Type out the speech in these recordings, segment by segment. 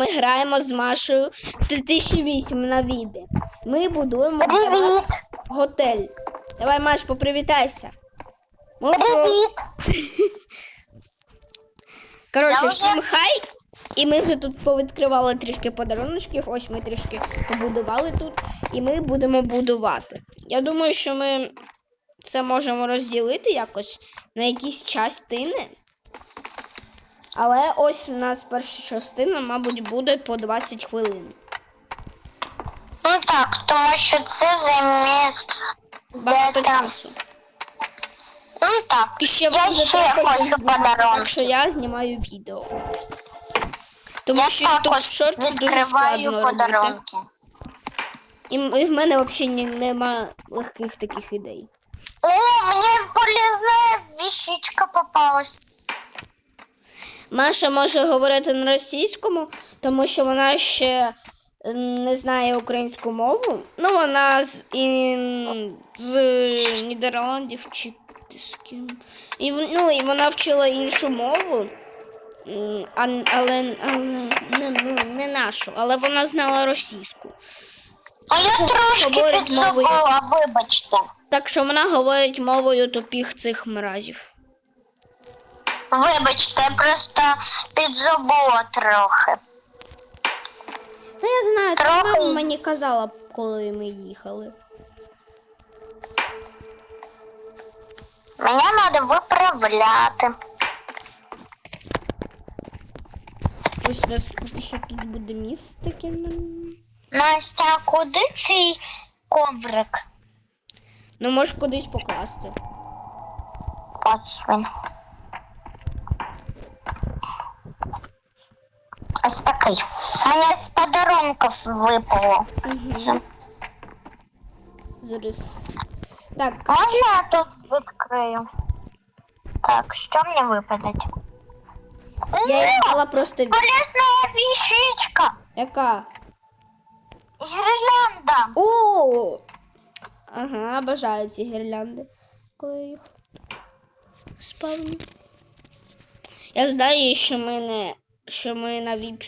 Ми граємо з Машею в 2008 на Вібі. Ми будуємо для вас готель. Давай, Маш, попривітайся. Привіт! Коротше, всім хай. І ми вже тут повідкривали трішки подаруночків. Ось ми трішки побудували тут. І ми будемо будувати. Я думаю, що ми це можемо розділити якось на якісь частини. Але ось у нас перша частина, мабуть, буде по 20 хвилин. Ну так, тому що це займе Багато часу. Ну так. І ще Я вам ще хочу знімати, подарунки. так що я знімаю відео. Тому Я що також Shorts дуже складно подарунки. І, і в мене взагалі нема легких таких ідей. О, мені полезна вещичка попалась. Маша може говорити на російському, тому що вона ще не знає українську мову. Ну, вона з, і, з Нідерландів чи з ким. І, ну, і вона вчила іншу мову, а, але, але не, ну, не нашу, але вона знала російську. А я трошки говорить мовою. вибачте. Так що вона говорить мовою тупих цих мразів. Вибачте, я просто підзабула трохи. Та я знаю, то Трохи. вона мені казала, коли ми їхали. Мене треба виправляти. Ось у нас поки що тут буде місце таке. м. Настя, а куди цей коврик? Ну, можеш кудись покласти. Ось він. Ось такий. Мені з подарунків випало. Зараз. Так, Можна я тут відкрию? Так, що мені випадать? я їй дала просто. полезна вещичка. Яка? Гірлянда. О! Ага, обожаю ці гірлянди. Коли їх спавню. Я знаю, що ми не. Що ми на віп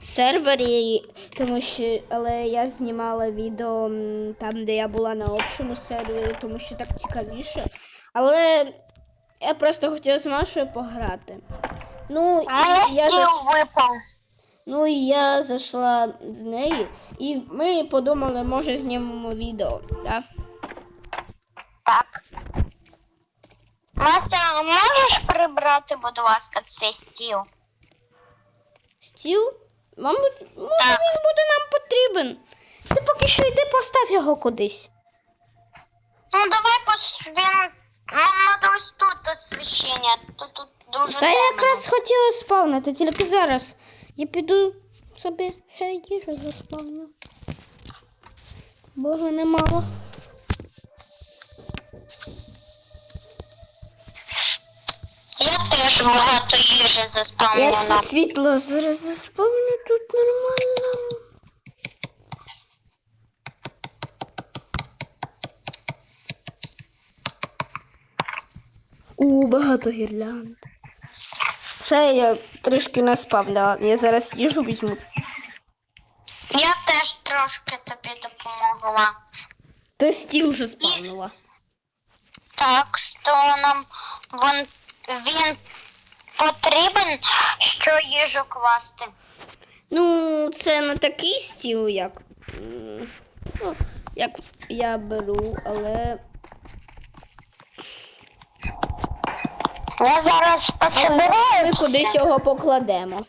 сервері, тому що але я знімала відео там, де я була на общому сервері, тому що так цікавіше. Але я просто хотіла з Машою пограти. Ну, і я заш... Ну і я зайшла з нею, і ми подумали, може знімемо відео, так? Так. Настя, а можеш прибрати, будь ласка, цей стіл? Стіл? Мабуть, може він буде нам потрібен. Ти поки що йди постав його кудись. Ну давай пос... він. Нам треба ось тут освіщення. Тут, тут дуже Та я темно. якраз хотіла спавнити, тільки зараз. Я піду собі ще їжу заспавню. Бога немало. Я багато їжі Я заспавнена. ще світло зараз заспавню тут нормально. У, багато гірлянд. Все, я трішки наспавнила. Я зараз їжу візьму. Я теж трошки тобі допомогла. Ти стіл заспавнила. Так, що нам він, він потрібен, що їжу класти. Ну, це не такий стіл, як. Ну, як я беру, але. Я зараз пособираю. ми кудись його покладемо.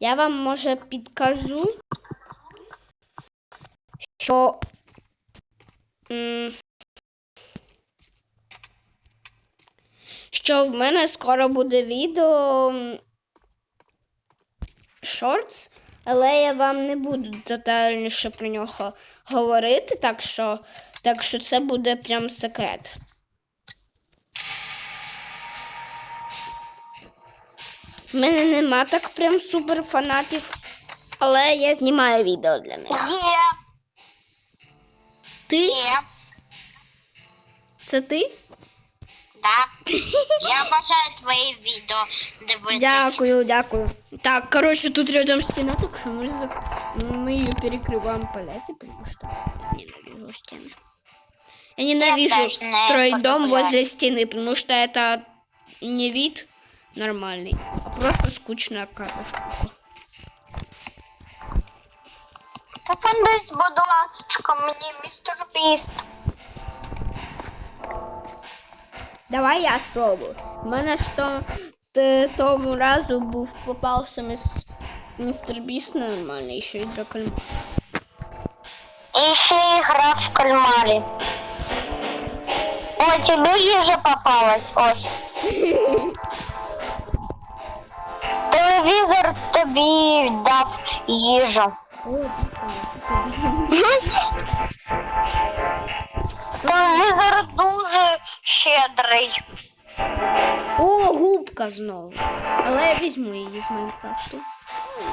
Я вам може підкажу, що що в мене скоро буде відео шортс, але я вам не буду детальніше про нього говорити, так що, так що це буде прям секрет. В мене нема так прям супер фанатів, але я знімаю відео для них. Є, Ти? є. Це ти? Да. Я бажаю твої відео дивитись. Дякую, дякую. Так, короче, тут рядом стена, так что мы, за... мы ее перекрываем палеты, потому что я ненавижу стены. Я ненавижу тоже не строить дом полюбляю. возле стены, потому что это не вид нормальный, а просто скучная какая-то Так десь, будь ласочка, мені містер Біст. Давай я спробую. У мене ж то, того разу був попався міс, містер Біст нормальний, ще й до кальмара. І ще і грав в кальмарі. О, тебе їжа попалась, ось. Телевізор тобі дав їжу. О, дякую, це ти. Телевізор дуже щедрий. О, губка знову. Але я візьму її з Майнкрафту.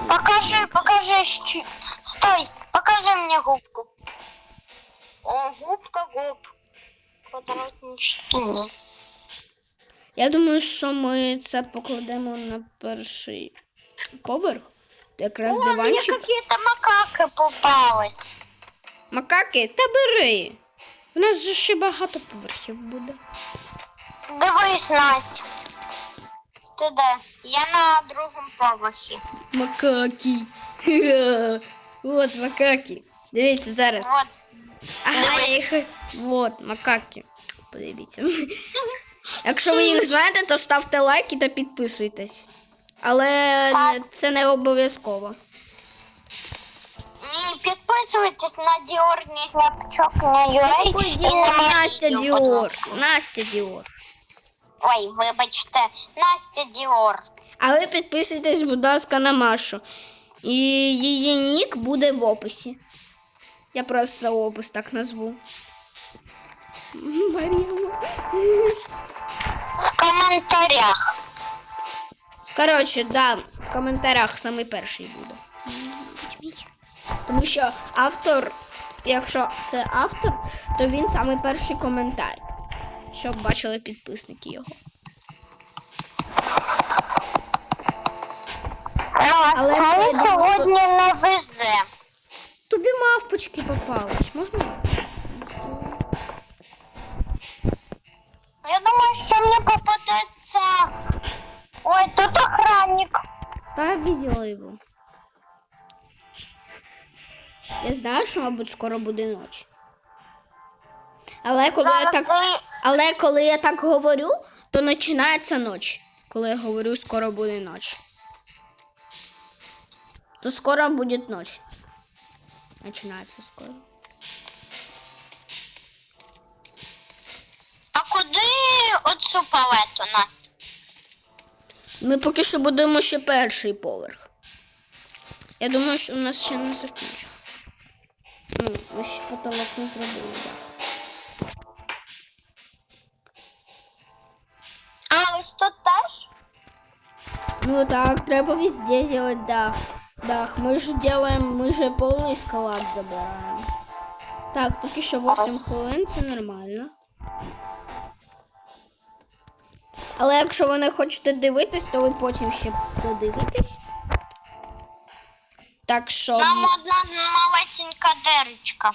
Покажи, покажи. що- Стой, покажи мені губку. О, губка губ. Квадратні штуки. Я думаю, що ми це покладемо на перший поверх. Якраз О, мне какие-то макаки попались. Макаки, та бери. У нас же ще багато поверхів буде. Дивись, Настя. Ти де? Я на другому поверхі. Макаки. От макаки. Дивіться зараз. От. Ага, я їх. От, макаки. Подивіться. Якщо ви їх знаєте, то ставте лайки та підписуйтесь. Але Так. це не обов'язково. Ні, підписуйтесь на Діорні Гнапчок на і моє Настя Діор. Настя Діор. Ой, вибачте, Настя Діор. А ви підписуйтесь, будь ласка, на Машу. І її нік буде в описі. Я просто опис так назву. Марія. В коментарях. Коротше, да, в коментарях саме перший буде. Тому що автор, якщо це автор, то він саме перший коментар. Щоб бачили підписники його. Але це, сьогодні не везе. Тобі мавпочки попались, можна? Я. Я знаю, що, мабуть, скоро буде ніч. Але коли я так, ви- але коли я так говорю, то починається ніч. Коли я говорю, скоро буде ніч. То скоро буде ніч. Починається скоро. А куди оцю палету на? Ми поки що будемо ще перший поверх. Я думаю, що у нас ще не закінчив. Ну, ми ще потолок не зробили, так. А, ось тут теж? Ну так, треба везде делать дах. Дах. Мы же делаем, мы же полный скалат забираем. Так, поки що 8 хвилин, це нормально. Але якщо ви не хочете дивитись, то ви потім ще подивитесь. Так що. Там одна малесенька дирочка.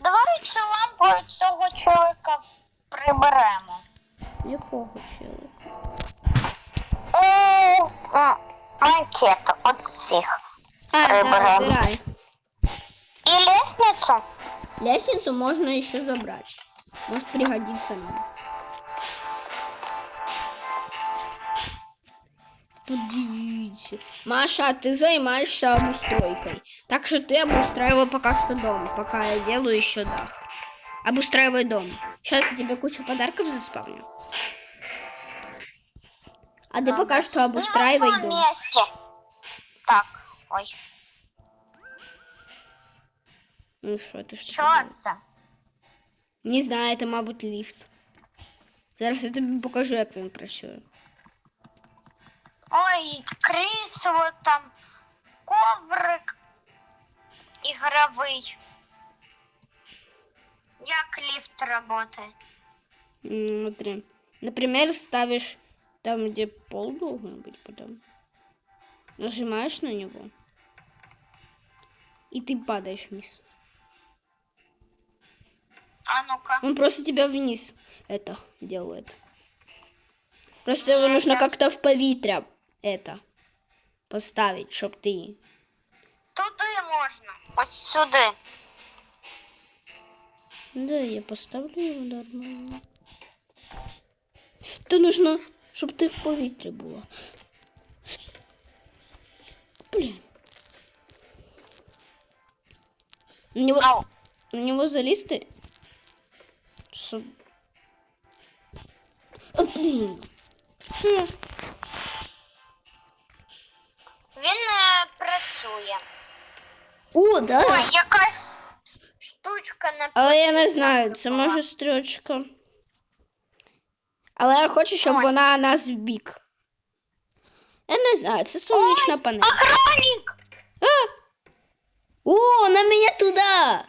Давай цю лампу цього чоловіка приберемо. Якого чоловіка? О, от цих. А, да, Приберемо. вибирай. І лестницю. Лестницу можно еще забрать. Может пригодится нам. Подивіться. Маша, ты займаешься обустройкой. Так что ты обустраивай пока что дом, пока я делаю еще дах. Обустраивай дом. Сейчас я тебе кучу подарков заспавню. А ты пока что обустраивай на дом. місці. Так, ой, Ну що, ти що? що таке? це? Не знаю, це, мабуть, ліфт. Зараз я тобі покажу, як він працює. Ой, крісло там, коврик ігровий. Як ліфт працює? М, Смотри. Например, ставишь там, где пол должен быть потом. Нажимаешь на него. И ты падаешь вниз. А ну-ка. Он просто тебя вниз это делает. Просто его нужно как-то в повітря это поставить, чтоб ты... Туди можна. Ось сюди. Да, я поставлю его нормально. То нужно, щоб ти в повітрі була. Блін. На него, Ау. на него залізти? Щоб... О, блін. Хм. О, да. Ой, якась штучка на Але я не знаю, це може стрілочка. Але я хочу, щоб вона нас в бік. Я не знаю, це сонячна панель. Охранник! А! О, на меня туда!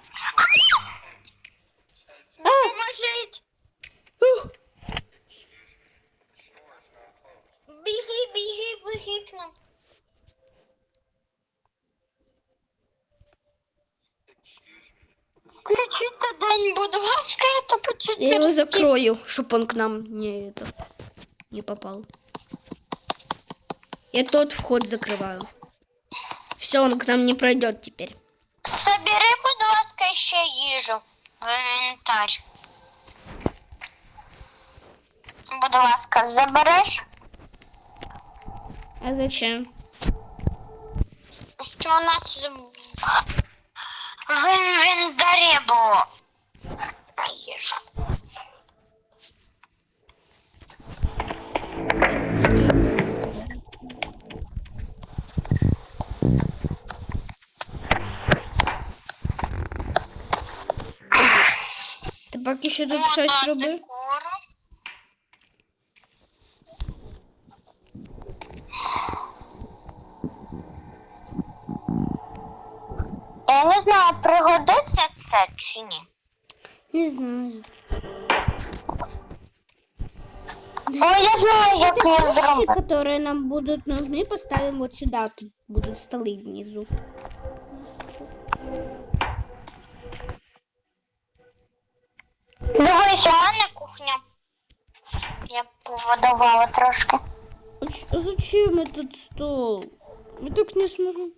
Поможіть! Ух, Біги, біги, біги к нам. Включите день, будь ласка, это Я его 4 закрою, чтобы он к нам не, это, не попал. Я тот вход закрываю. Все, он к нам не пройдет теперь. Забери, будь ласка, ще їжу в інвентар. Будь ласка, забереш? А зачем? Що у нас Ти поки що тут щось роби. Я не знаю, пригодиться це чи ні. Не знаю. О, я знаю, як Эти я вещи, зроблю. которые нам будут нужны, поставим вот сюда. Тут будут столы внизу. Я поводувала трошки. А ч- а зачем этот стол? Мы так не сможем.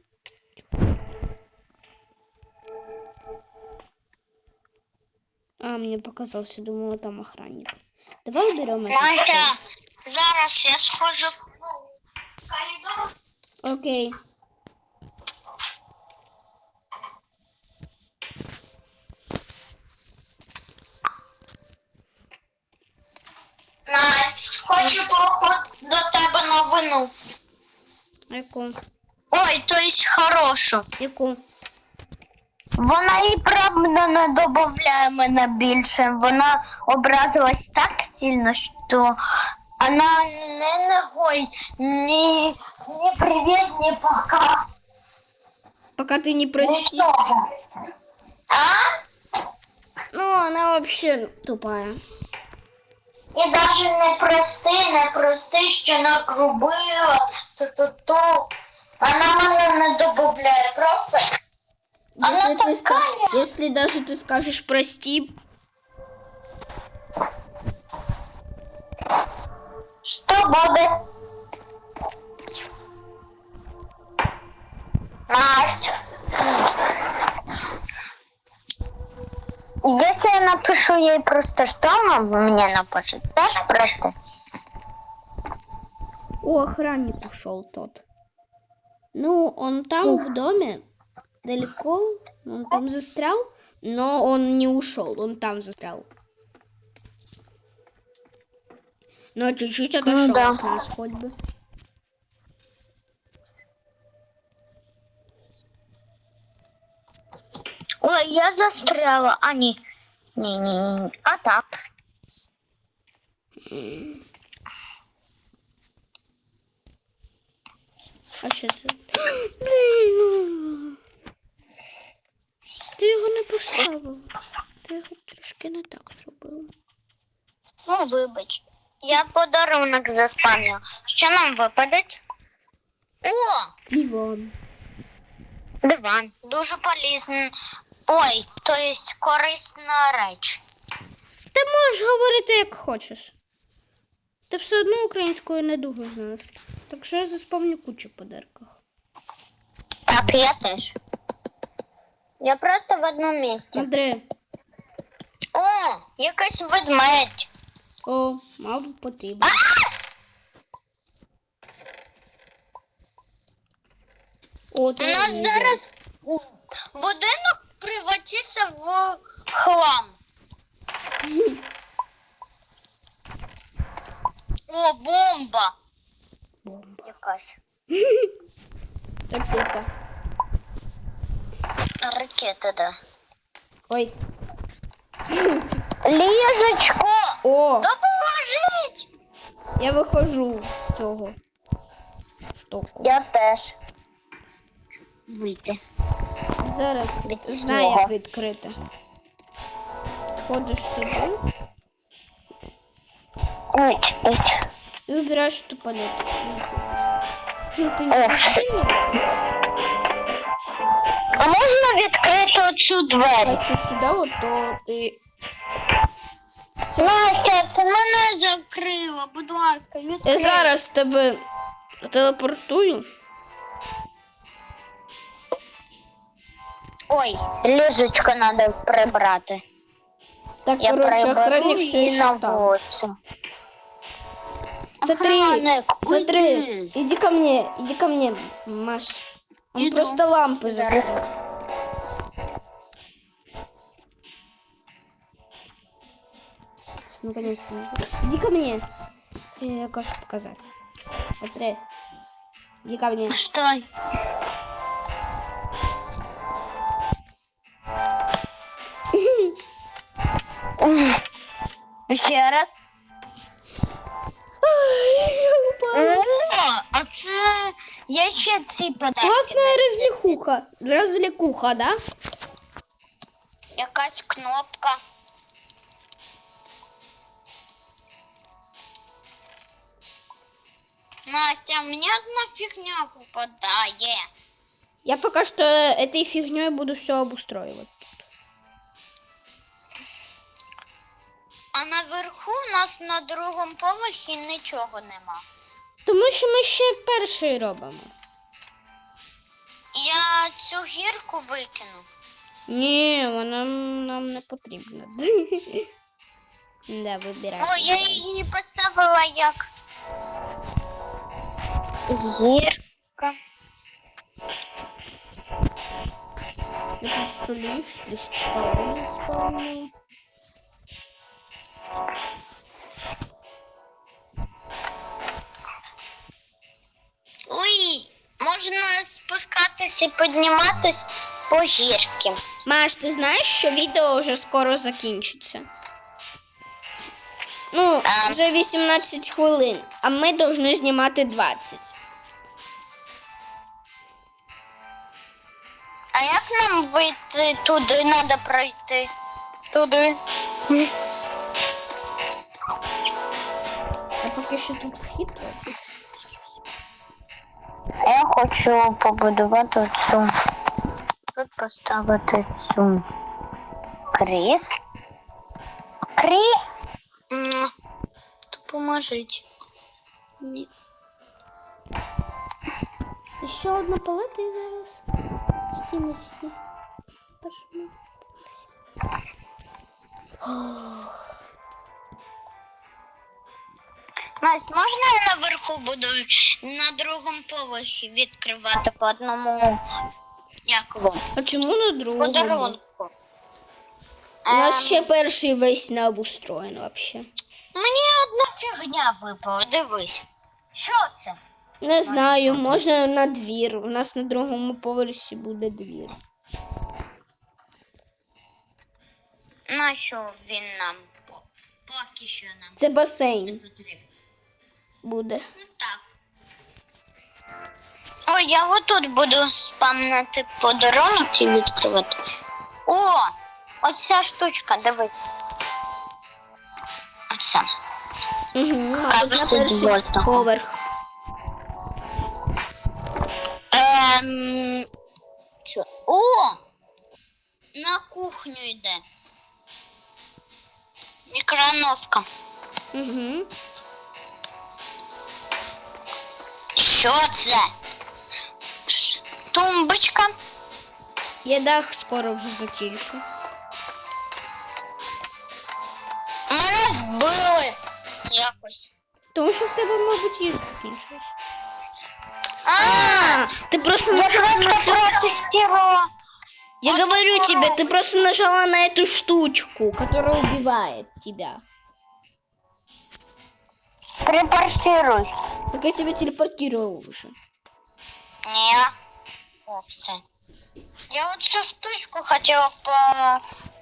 А, мне показался, думала, там охранник. Давай уберем этот стол. Настя, зараз я схожу в коридор. Окей. Настя, хочу поход до тебе новину. Яку? Ой, то есть хорошу. Яку? Вона і правда не додає мене більше. Вона образилась так сильно, що вона не ногой, ні, ні привіт, ні пока. Пока ты не прости. Нічого. А? Ну, она вообще тупая. І навіть не прости, не прости, що нагрубила, то-то-то. Вона мене не додає, просто. Она Если ты, ска- такая. если даже ты скажешь прости, Що буде? Настя. Если я напишу ей просто, что она мне напишет, теж просто. о, охранник ушел тот. Ну, он там в доме, далеко, он там застрял, но он не ушел, он там застрял. Но чуть-чуть отошел да. от нас хоть бы. Ой, я застряла, а не, не, не, не. а так. А що це? Блін, ну. Ти його не поставив. я хоч трошки не так зробила. Ну, вибач. Я подарунок заспам'ю. Що нам випадеть? О! Диван. Диван. Дуже полезний. Ой, то есть корисна реч. Ти можеш говорити як хочеш. Ти все одно українською не дуже знаєш. Так що я заспомню кучу подарків. Так, я теж. Я просто в одному місці. Андрей, О, якийсь ведмедь. о, мабуть, потрібно. О, У нас зараз будинок превратиться в хлам. О, бомба. Бомба. Якась. Ракета. Ракета, да. Ой. Ліжечко! О, Допоможіть! я виходжу з цього штоку. Я теж. Вийти. Зараз знаю, як відкрити. Ходиш сюди Ой, ой. і вибираєш ту палетку. Ну, ти не сильно А можна відкрити оцю двері? ось сюди, от, то ти. Все. Настя, ти мене закрила, будь ласка, відкрий. Я зараз тебе телепортую. Ой, ліжечко треба прибрати. Так, Я коротше, приберу охранник все її на ще там. вулицю. Смотри, Охранник, смотри, уйди. иди ко мне, иди ко мне, Маш. Он Иду. просто лампы застрял. Наконец-то. Иди ко мне. Я хочу показать. Смотри. Иди ко мне. Стой. Ще раз. О, а це я ще ці подарки. Классная развлекуха. Развлекуха, да? Якась кнопка. Настя, мне одна фигня выпадает. Я пока что этой фигней буду все обустроивать. Наверху у нас на другому поверхі нічого нема. Тому що ми ще перший робимо. Я цю гірку викину. Ні, вона нам не потрібна. Да, вибирай. О, я її поставила як гірка. Я тут столів, десь пароді спавнив. І підніматись по гірки. Маш, ти знаєш, що відео вже скоро закінчиться? Ну, А. вже 18 хвилин, а ми повинні знімати 20. А як нам вийти туди? Треба пройти. Туди. Я поки що тут вхід роблю. Хочу побудувати цю. Тут поставити цю кріс. Крі. Допоможіть. Ні. Ще одна палета і зараз. Стіни всі. Першому. Настя, можна я наверху буду на другому поверхі відкривати по одному як? А чому на другому? Подарунку. У нас Ем, ще перший весь не обустроєн взагалі. Мені одна фігня випала, дивись. Що це? Не знаю, може на двір. У нас на другому поверсі буде двір. На що він нам? Поки що нам Це басейн потрібно. Буде. Ну так. О, я отут буду спамнити подарунок і відкривати. О! Оця штучка, дивись. Оце. Угу, а на перший вольтного. поверх. Ем... Що? О! На кухню йде. Мікроновка. Угу. Що це? Ш- Тумбочка. Я дах скоро вже закінчу. Мене вбили. Якось. Тому що в тебе, мабуть, їж закінчилась. А, А, ты просто нажала на... протестувала. Я говорю тебе, ты просто нажала на эту штучку, которая убивает тебя. Препарсируй. Так я тебя телепортировал уже. Ні. О, все. Я от цю штучку хотіла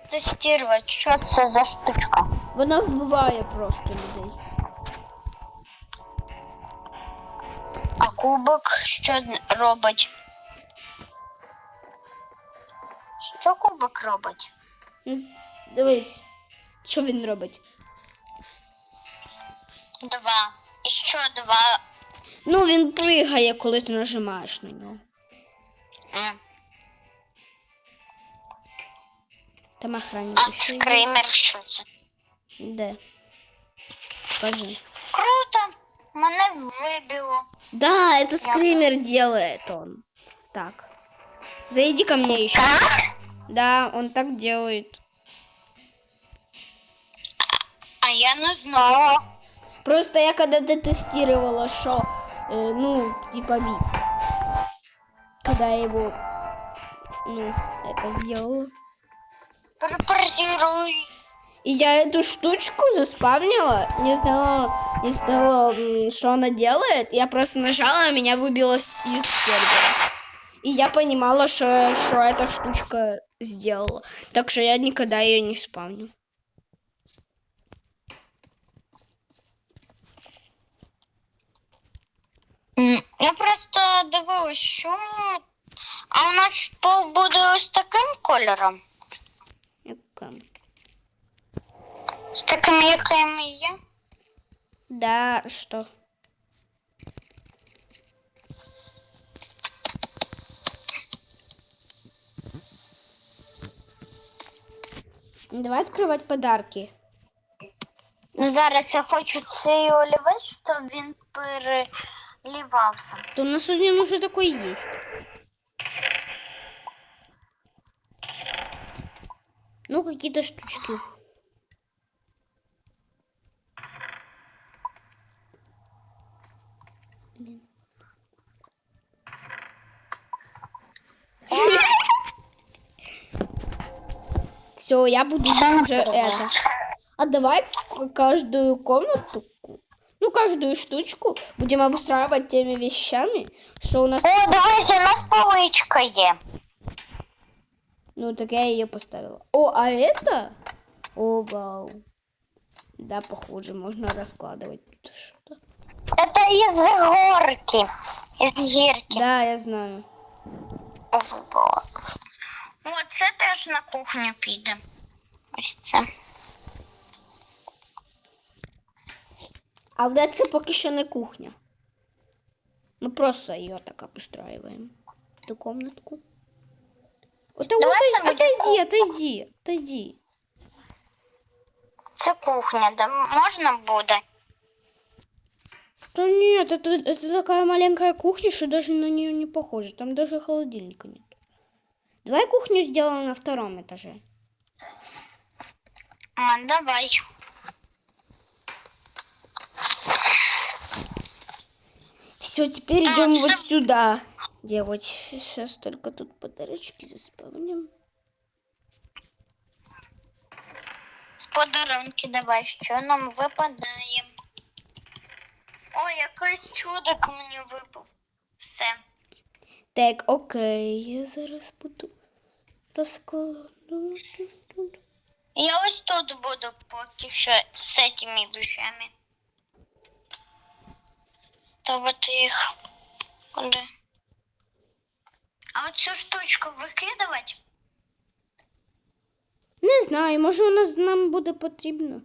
потестувати. Що це за штучка? Вона вбиває просто людей. А кубик що робить? Що кубик робить? М, Дивись, що він робить. Два. І що два? Ну, він пригає, коли ти нажимаєш на нього. Там охранник. А скример що це? Де? Покажи. Круто! Мене вибило. Да, это скример делает он. Так. Зайди ко мне еще. Так? Да, он так делает. А я не знала. Просто я когда-то тестировала, что, э, ну, типа вид. Когда я его, ну, это сделала. Препарсируй. И я эту штучку заспавнила, не знала, не знала, что она делает. Я просто нажала, меня выбило из сервера. И я понимала, что, что эта штучка сделала. Так что я никогда ее не спавню. Я просто дивилась, що. А у нас пол буде ось таким кольором. Яка? З таким, яким є. Да, что? Давай открывать подарки. Зараз я хочу цей олівець, щоб він перелівався. То у нас один уже такой есть. Ну, какие-то штучки. Все, я буду уже это. А давай каждую комнату, каждую штучку будем обустраивать теми вещами, что у нас... О, дивись, у нас поличка є. Ну, так я ее поставила. О, а это? О, вау. Да, похоже, можно раскладывать тут что-то. Це із горки. Із гірки. Да, я знаю. О, це теж на кухню піде. Ось це. Але це поки що не кухня. Мы просто ее так обустраиваем. Эту комнатку. А, Давай отойди, отойди, отойди. Це кухня, де можна буде. Да нет, это, это такая маленькая кухня, что даже на нее не похоже. Там даже холодильника нет. Давай кухню сделаем на втором этаже. А, давай. Все, теперь идем всё. вот сюда делать. Сейчас только тут подарочки заспавним. Подарунки давай, що нам випадає. О, якийсь чудик мені випав. Все. Так, окей, я зараз буду розкладати. Я ось тут буду поки що з цими вещами. Ставити їх. Куди? А оцю штучку викидувати? Не знаю, може вона нам буде потрібна.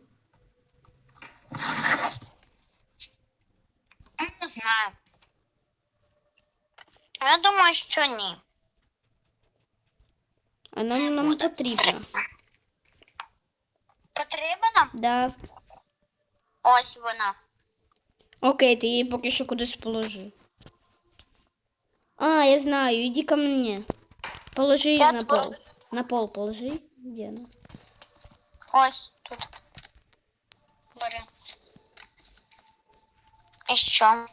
Не знаю. Я думаю, що ні. А нам, нам потрібна. Потрібно? Да. Ось вона. Окей, ти її поки що кудись положи. А, я знаю, иди ко мне. Положи її Я на тут. пол. На пол положи. Где она? Ось тут. Бери. І що?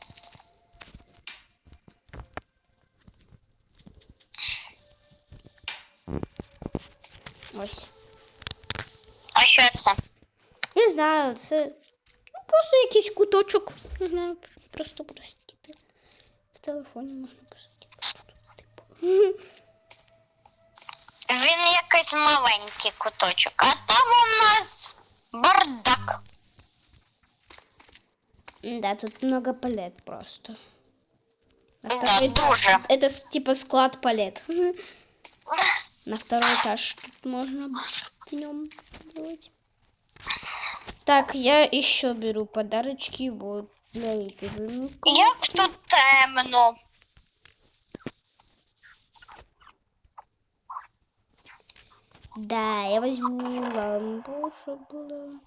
Ось. А що це? Я знаю, це ну, просто якийсь куточок. Знаю, просто простите. В телефоні можна писати. Типу. Він якийсь маленький куточок, а там у нас бардак. Да, тут много палет просто. На Да, второй этаж. дуже. Это типа склад палет. На второй этаж тут можно днем делать. Так, я еще беру подарочки вот для этой Як тут темно. Да, я возьму лампу, чтобы было.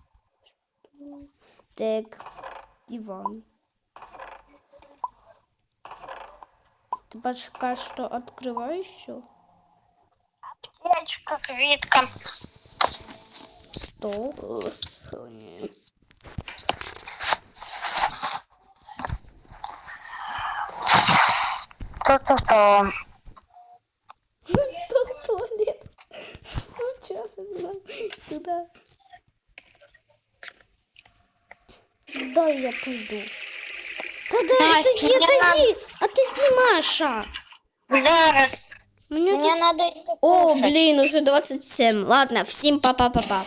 Так, диван. Ты пока что открываешь еще? Печка, квітка. Стол. То-то-то. Стол туалет. Сейчас сюда. Да, я пойду. Да-да, отойди, отойди, отойди, Маша. Зараз. Мне йти О, блин, уже 27. Ладно, всем папа-папа.